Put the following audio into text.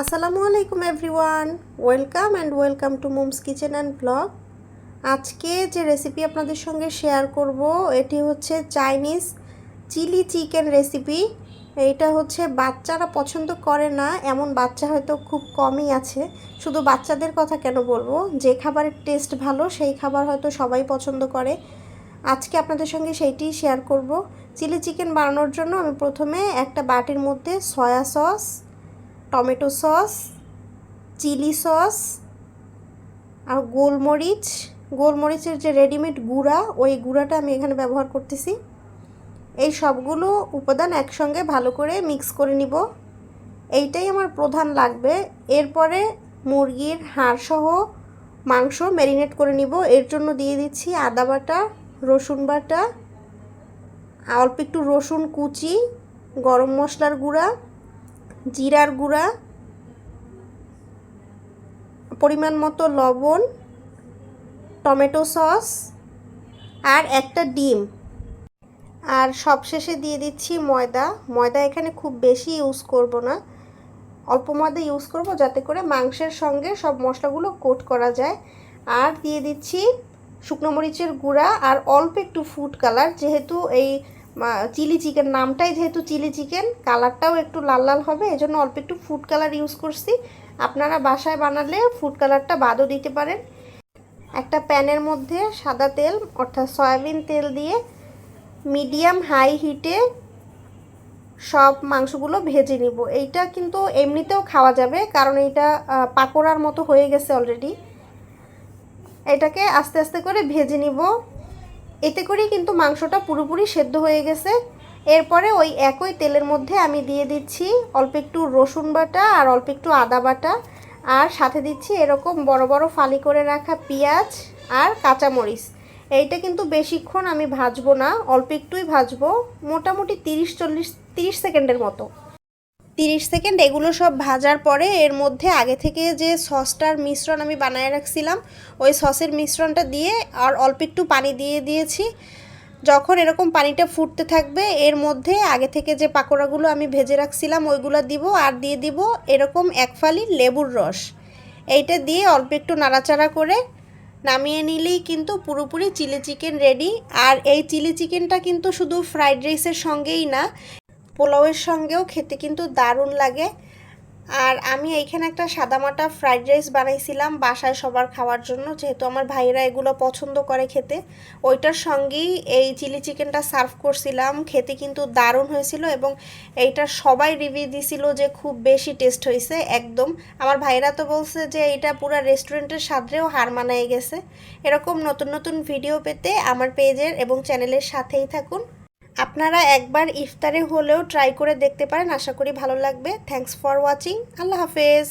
আসসালামু আলাইকুম everyone. Welcome and welcome to Mom's Kitchen and blog. আজকে যে রেসিপি আপনাদের সঙ্গে শেয়ার করব, এটি হচ্ছে চাইনিজ চিলি চিকেন রেসিপি। এইটা হচ্ছে বাচ্চারা পছন্দ করে না, এমন বাচ্চা হয়তো খুব কমই আছে। শুধু বাচ্চাদের কথা কেন বলব? যে খাবারের টেস্ট ভালো, সেই খাবার হয়তো সবাই পছন্দ করে। আজকে আপনাদের সঙ্গে সেইটি শেয়ার করব। চিলি চিকেন বানানোর জন্য আমি প্রথমে একটা বাটির মধ্যে soya sauce tomato sauce, chilli sauce আর গোলমরিচ। গোলমরিচের যে রেডিমেড গুঁড়া, ওই গুঁড়াটা আমি এখানে ব্যবহার করতেছি। এই সবগুলো উপাদান একসঙ্গে ভালো করে মিক্স করে নিব। এইটাই আমার প্রধান লাগবে। এরপরে মুরগির হাড়সহ মাংস ম্যারিনেট করে নিব। এর জন্য দিয়ে দিচ্ছি আদা বাটা, রসুন বাটা, অল্প একটু রসুন কুচি, গরম মশলার গুঁড়া জিরার গুঁড়া, পরিমাণ মতো লবণ, টমেটো সস আর একটা ডিম। আর সবশেষে দিয়ে দিচ্ছি ময়দা। ময়দা এখানে খুব বেশি ইউজ করব না। অল্প ময়দা ইউজ করব যাতে করে মাংসের সঙ্গে সব মশলাগুলো কোট করা যায়। আর দিয়ে দিচ্ছি শুকনো মরিচের গুঁড়া আর অল্প একটু ফুড কালার যেহেতু এই চিলি চিকেন নামটাই যেহেতু চিলি চিকেন কালারটাও একটু লাল লাল হবে, এজন্য অল্প একটু ফুড কালার ইউজ করছি। আপনারা বাসায় বানালে ফুড কালারটা বাদও দিতে পারেন। একটা প্যানের মধ্যে সাদা তেল, অর্থাৎ সয়াবিন তেল দিয়ে মিডিয়াম হাই হিটে সব মাংসগুলো ভেজে নিব। এইটা কিন্তু এমনিতেও খাওয়া যাবে, কারণ এইটা পাকোড়ার মতো হয়ে গেছে অলরেডি এটাকে আস্তে আস্তে করে ভেজে নিব। এতে করেই কিন্তু মাংসটা পুরোপুরি সেদ্ধ হয়ে গেছে। এরপরে ওই একই তেলের মধ্যে আমি দিয়ে দিচ্ছি অল্প একটু রসুন বাটা আর অল্প একটু আদা বাটা। আর সাথে দিচ্ছি এরকম বড় বড় ফালি করে রাখা পেঁয়াজ আর কাঁচামরিচ। এইটা কিন্তু বেশিক্ষণ আমি ভাজবো না, অল্প একটুই ভাজবো, মোটামুটি তিরিশ চল্লিশ, তিরিশ সেকেন্ডের মতো। তিরিশ সেকেন্ড, এগুলো সব ভাজার পরে এর মধ্যে আগে থেকে যে সসটার মিশ্রণ আমি বানিয়ে রাখছিলাম, ওই সসের মিশ্রণটা দিয়ে আর অল্প একটু পানি দিয়ে দিয়েছি। যখন এরকম পানিটা ফুটতে থাকবে, এর মধ্যে আগে থেকে যে পাকোড়াগুলো আমি ভেজে রাখছিলাম, ওইগুলো দিব আর দিয়ে দিব এরকম এক ফালি লেবুর রস। এইটা দিয়ে অল্প একটু নাড়াচাড়া করে নামিয়ে নিলেই কিন্তু পুরোপুরি চিলি চিকেন রেডি। আর এই চিলি চিকেনটা কিন্তু শুধু ফ্রাইড রাইসের সঙ্গেই না পোলাওয়ের সঙ্গেও খেতে কিন্তু দারুণ লাগে। আর আমি এইখানে একটা সাদামাটা ফ্রাইড রাইস বানাইছিলাম বাসায় সবার খাওয়ার জন্য, যেহেতু আমার ভাইরা এগুলো পছন্দ করে খেতে। ওইটার সঙ্গেই এই চিলি চিকেনটা সার্ভ করছিলাম, খেতে কিন্তু দারুণ হয়েছিল এবং এইটার সবাই রিভিউ দিছিল যে খুব বেশি টেস্ট হয়েছে, একদম। আমার ভাইরা তো বলছে যে এটা পুরো রেস্টুরেন্টের স্বাদেও হার মানায় গেছে। এরকম নতুন নতুন ভিডিও পেতে আমার পেজের এবং চ্যানেলের সাথেই থাকুন। আপনারা একবার ইফতারে হলেও ট্রাই করে দেখতে পারেন। আশা করি ভালো লাগবে। থ্যাংকস ফর ওয়াচিং আল্লাহ হাফেজ।